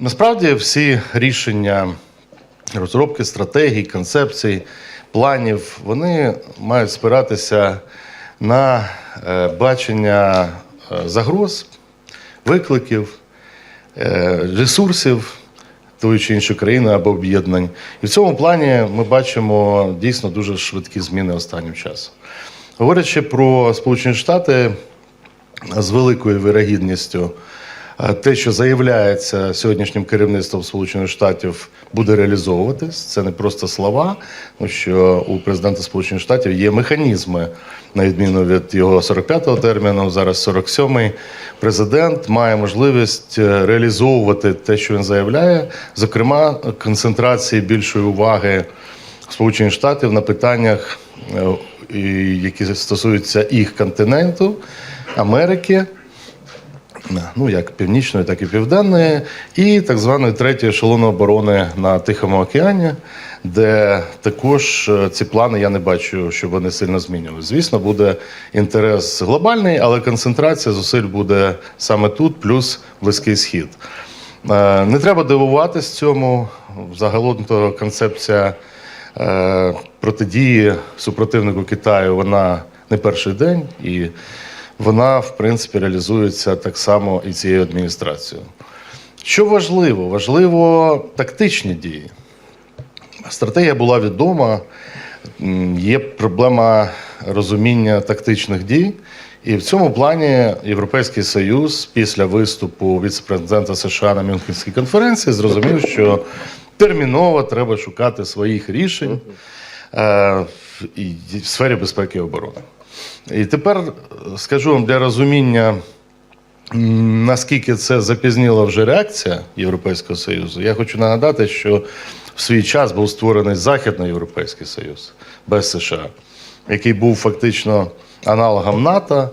Насправді всі рішення розробки стратегій, концепцій, планів, вони мають спиратися на е, бачення е, загроз, викликів, е, ресурсів тої чи іншої країни або об'єднань. І в цьому плані ми бачимо дійсно дуже швидкі зміни останнім часом. Говорячи про Сполучені Штати, з великою вирогідністю те, що заявляється сьогоднішнім керівництвом Сполучених Штатів, буде реалізовуватись. Це не просто слова, тому що у президента Сполучених Штатів є механізми, на відміну від його 45-го терміну, зараз 47-й. Президент має можливість е, реалізовувати те, що він заявляє, зокрема, концентрації більшої уваги Сполучених Штатів на питаннях, е, які стосуються їх континенту, Америки, ну як північної, так і південної, і так званої третьої ешелону оборони на Тихому океані, де також е, ці плани я не бачу, щоб вони сильно змінювали. Звісно, буде інтерес глобальний, але концентрація зусиль буде саме тут, плюс близький схід. Е, Не треба дивуватись цьому. Загалом то концепція е, протидії супротивнику Китаю вона не перший день, і вона, в принципі, реалізується так само і цією адміністрацією. Що важливо? Важливо тактичні дії. Стратегія була відома, є проблема розуміння тактичних дій. І в цьому плані Європейський Союз після виступу віце-президента США на Мюнхенській конференції зрозумів, що терміново треба шукати своїх рішень е, в сфері безпеки і оборони. І тепер скажу вам для розуміння, наскільки це запізніла вже реакція Європейського Союзу, я хочу нагадати, що в свій час був створений Західноєвропейський Союз без США, який був фактично аналогом НАТО.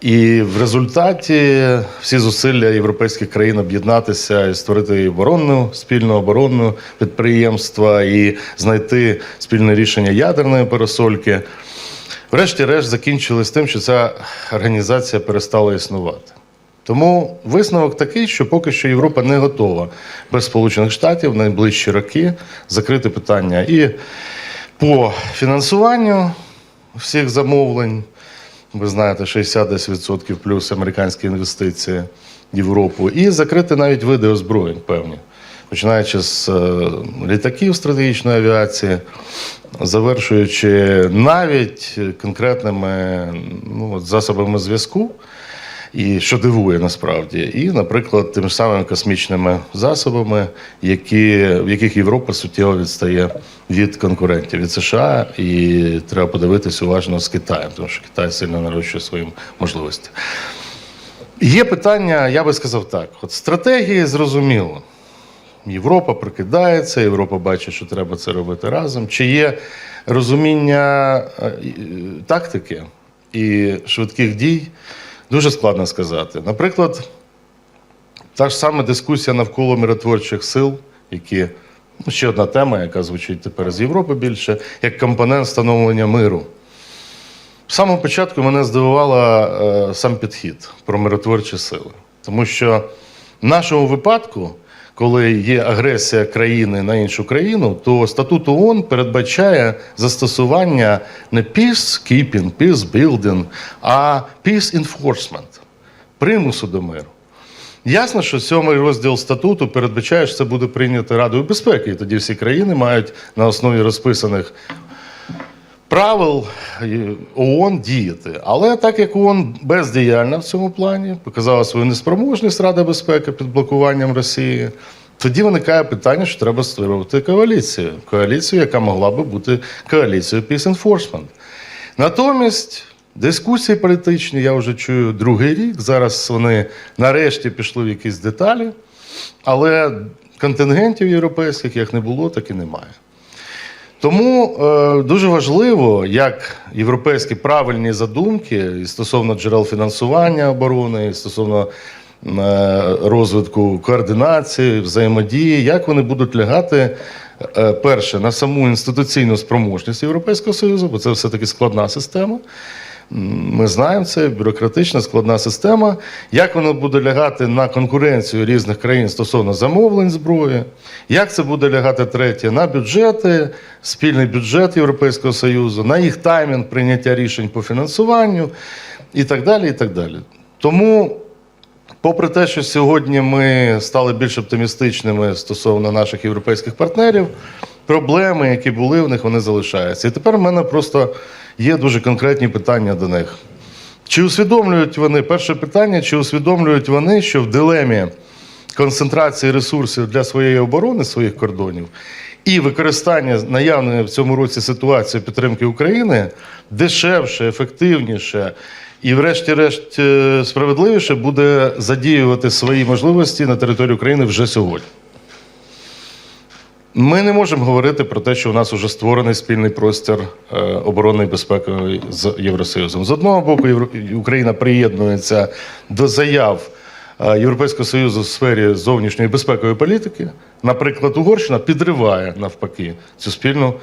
І в результаті всі зусилля європейських країн об'єднатися і створити оборонну спільну оборонну підприємства і знайти спільне рішення ядерної пересольки. Врешті-решт закінчилось тим, що ця організація перестала існувати. Тому висновок такий, що поки що Європа не готова без Сполучених Штатів в найближчі роки закрити питання і по фінансуванню всіх замовлень. Ви знаєте, 60% плюс американські інвестиції в Європу, і закрити навіть види озброєнь певні, починаючи з е, літаків стратегічної авіації, завершуючи навіть конкретними ну, засобами зв'язку. І що дивує насправді, і, наприклад, тими самими космічними засобами, які, в яких Європа суттєво відстає від конкурентів від США, і треба подивитись уважно з Китаєм, тому що Китай сильно нарощує свої можливості. Є питання, я би сказав так: от стратегії зрозуміло. Європа прикидається, Європа бачить, що треба це робити разом. Чи є розуміння е, е, тактики і швидких дій? Дуже складно сказати. Наприклад, та ж сама дискусія навколо миротворчих сил, які ну, ще одна тема, яка звучить тепер з Європи більше, як компонент встановлення миру. З самого початку мене здивувала е, сам підхід про миротворчі сили. Тому що в нашому випадку, коли є агресія країни на іншу країну, то статут ООН передбачає застосування не peacekeeping, peacebuilding, а peace enforcement, примусу до миру. Ясно, що сьомий розділ статуту передбачає, що це буде прийнято Радою безпеки, і тоді всі країни мають на основі розписаних правил е, ООН діяти. Але так як ООН бездіяльна в цьому плані, показала свою неспроможність Рада безпеки під блокуванням Росії. Тоді виникає питання, що треба створювати коаліцію. Коаліцію, яка могла би бути коаліцією Peace Enforcement. Натомість дискусії політичні я вже чую другий рік. Зараз вони нарешті пішли в якісь деталі, але контингентів європейських як не було, так і немає. Тому е, дуже важливо, як європейські правильні задумки стосовно джерел фінансування оборони, і стосовно е, розвитку координації, взаємодії, як вони будуть лягати. е, Перше, на саму інституційну спроможність Європейського Союзу, бо це все-таки складна система. Ми знаємо це бюрократична складна система. Як воно буде лягати на конкуренцію різних країн стосовно замовлень зброї? Як це буде лягати третє на бюджети, спільний бюджет Європейського Союзу, на їх таймінг прийняття рішень по фінансуванню і так далі. І так далі. Тому Попри те, що сьогодні ми стали більш оптимістичними стосовно наших європейських партнерів, проблеми, які були в них, вони залишаються. І тепер в мене просто є дуже конкретні питання до них. Чи усвідомлюють вони перше питання, чи усвідомлюють вони, що в дилемі концентрації ресурсів для своєї оборони, своїх кордонів і використання наявної в цьому році ситуації підтримки України дешевше, ефективніше і, врешті-решт, е, справедливіше буде задіювати свої можливості на території України вже сьогодні. Ми не можемо говорити про те, що у нас вже створений спільний простір е, оборони і безпеки з Євросоюзом. З одного боку, Україна приєднується до заяв е, Європейського Союзу в сфері зовнішньої безпекової політики. Наприклад, Угорщина підриває навпаки цю спільну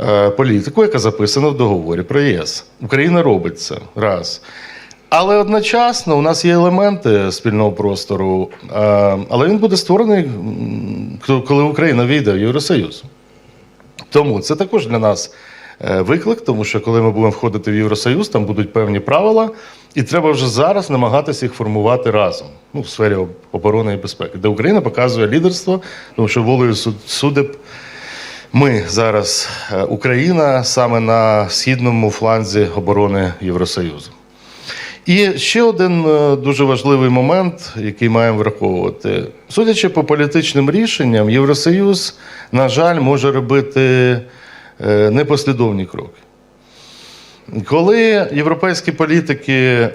е, політику, яка записана в договорі про ЄС. Україна робить це раз. Але одночасно у нас є елементи спільного простору, е, але він буде створений, коли Україна війде в Євросоюз. Тому це також для нас е, виклик, тому що коли ми будемо входити в Євросоюз, там будуть певні правила, і треба вже зараз намагатися їх формувати разом ну, в сфері оборони і безпеки, де Україна показує лідерство, тому що волею суд- судеб ми зараз е, Україна саме на східному фланзі оборони Євросоюзу. І ще один е, дуже важливий момент, який маємо враховувати. Судячи по політичним рішенням, Євросоюз, на жаль, може робити е, непослідовні кроки. Коли європейські політики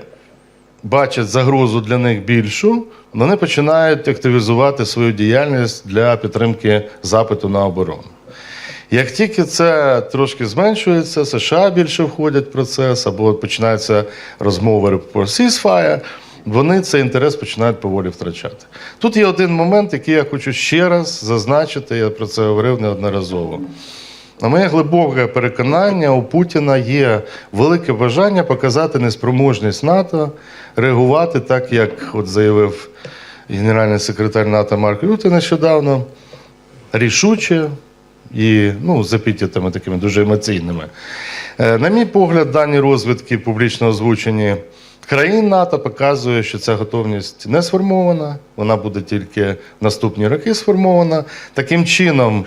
бачать загрозу для них більшу, вони починають активізувати свою діяльність для підтримки запиту на оборону. Як тільки це трошки зменшується, США більше входять в процес, або починаються розмови про ceasefire, вони цей інтерес починають поволі втрачати. Тут є один момент, який я хочу ще раз зазначити, я про це говорив неодноразово. На моє глибоке переконання, у Путіна є велике бажання показати неспроможність НАТО реагувати так, як от заявив генеральний секретар НАТО Марк Рюте нещодавно, рішуче і ну, з епітетами такими дуже емоційними. Е, На мій погляд, дані розвідки публічно озвучені країн НАТО показує, що ця готовність не сформована, вона буде тільки в наступні роки сформована. Таким чином,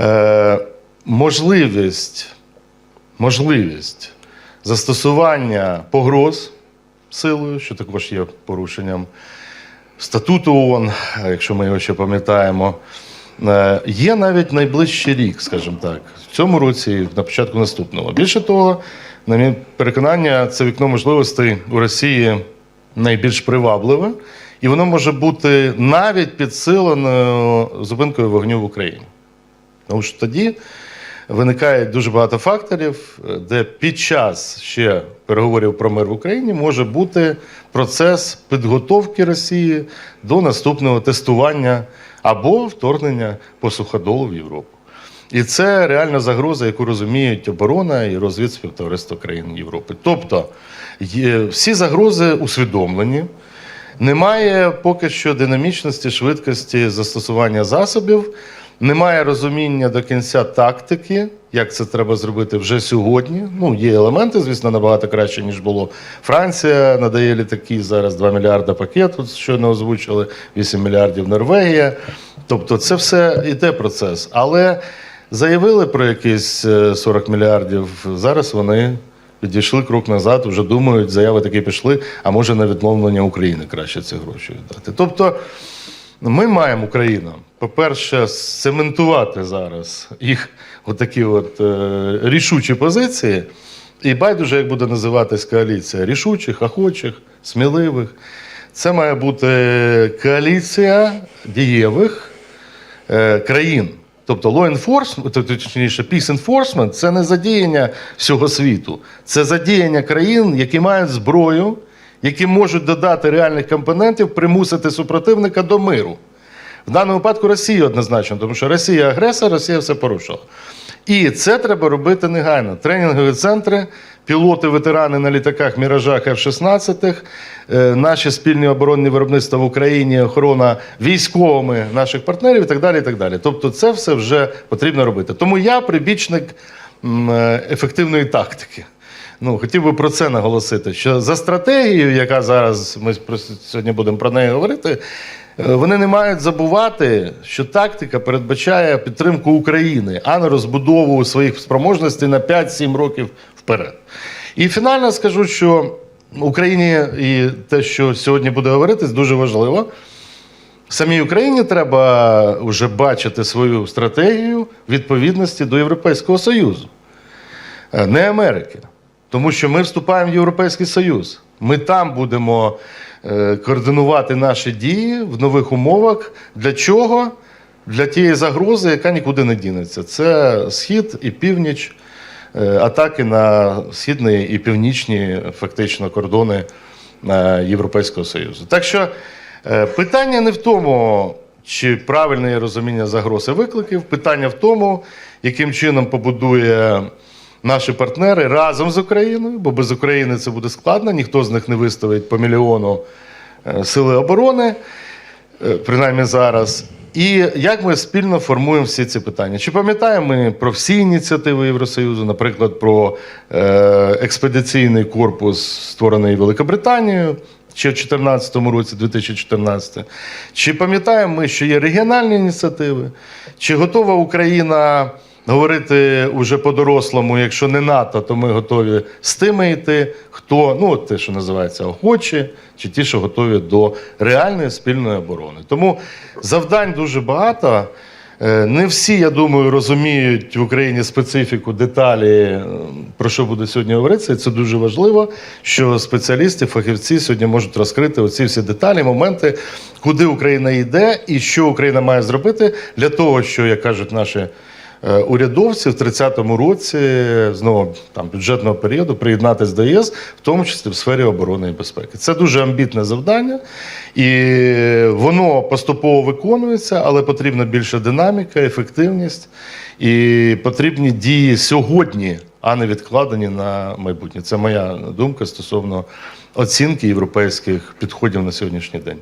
е, можливість, можливість застосування погроз силою, що також є порушенням статуту ООН, якщо ми його ще пам'ятаємо, е, є навіть найближчий рік, скажімо так, в цьому році і на початку наступного. Більше того, на моє переконання, це вікно можливостей у Росії найбільш привабливе, і воно може бути навіть підсиленою зупинкою вогню в Україні. Тому що тоді виникає дуже багато факторів, е, де під час ще переговорів про мир в Україні може бути процес підготовки Росії до наступного тестування або вторгнення по суходолу в Європу. І це реальна загроза, яку розуміють оборона і розвідспівтовариство країн Європи. Тобто є, всі загрози усвідомлені. Немає поки що динамічності, швидкості застосування засобів, немає розуміння до кінця тактики, як це треба зробити вже сьогодні. Ну, є елементи, звісно, набагато краще, ніж було. Франція надає літаки зараз 2 мільярда пакет, от щойно озвучили, 8 мільярдів Норвегія. Тобто, це все йде процес. Але заявили про якісь е, 40 мільярдів. Зараз вони Підійшли крок назад, вже думають, заяви такі пішли, а може на відновлення України краще ці гроші віддати. Тобто ми маємо Україна, по-перше, цементувати зараз їх отакі от е, рішучі позиції. І байдуже, як буде називатись коаліція рішучих, охочих, сміливих. Це має бути коаліція дієвих е, країн. Тобто law enforcement, точніше, peace enforcement – це не задіяння всього світу, це задіяння країн, які мають зброю, які можуть додати реальних компонентів, примусити супротивника до миру. В даному випадку Росія однозначно, тому що Росія агресор, Росія все порушила. І це треба робити негайно. Тренінгові центри пілоти, ветерани на літаках Міражах F-16, е, наші спільні оборонні виробництва в Україні, охорона військовими наших партнерів і так далі. І так далі. Тобто, це все вже потрібно робити. Тому я прибічник е, ефективної тактики. Ну, хотів би про це наголосити, що за стратегією, яка зараз ми сьогодні будемо про неї говорити, вони не мають забувати, що тактика передбачає підтримку України, а не розбудову своїх спроможностей на 5-7 років вперед. І фінально скажу, що Україні і те, що сьогодні буде говоритись, дуже важливо. Самій Україні треба вже бачити свою стратегію відповідності до Європейського Союзу, е, не Америки. Тому що ми вступаємо в Європейський Союз. Ми там будемо е, координувати наші дії в нових умовах. Для чого? Для тієї загрози, яка нікуди не дінеться. Це схід і північ, е, атаки на східні і північні фактично кордони е, Європейського Союзу. Так що питання не в тому, чи правильне є розуміння загроз і викликів, питання в тому, яким чином побудує наші партнери разом з Україною, бо без України це буде складно, ніхто з них не виставить по мільйону е, сили оборони, е, принаймні зараз. І як ми спільно формуємо всі ці питання? Чи пам'ятаємо ми про всі ініціативи Євросоюзу, наприклад, про е, експедиційний корпус, створений Великобританією? Ще в 2014 році, 2014. Чи пам'ятаємо ми, що є регіональні ініціативи? Чи готова Україна говорити уже по-дорослому, якщо не НАТО, то ми готові з тими йти, хто, ну, те, що називається, охочі, чи ті, що готові до реальної спільної оборони. Тому завдань дуже багато. Е, Не всі, я думаю, розуміють в Україні специфіку, деталі, е, про що буде сьогодні говоритися. Це дуже важливо, що спеціалісти, фахівці сьогодні можуть розкрити оці всі деталі, моменти, куди Україна йде і що Україна має зробити для того, що, як кажуть наші е, урядовці, в 30-му році знову там бюджетного періоду приєднатись до ЄС, в тому числі в сфері оборони і безпеки. Це дуже амбітне завдання, і воно поступово виконується, але потрібна більша динаміка, ефективність і потрібні дії сьогодні, а не відкладені на майбутнє. Це моя думка стосовно оцінки європейських підходів на сьогоднішній день.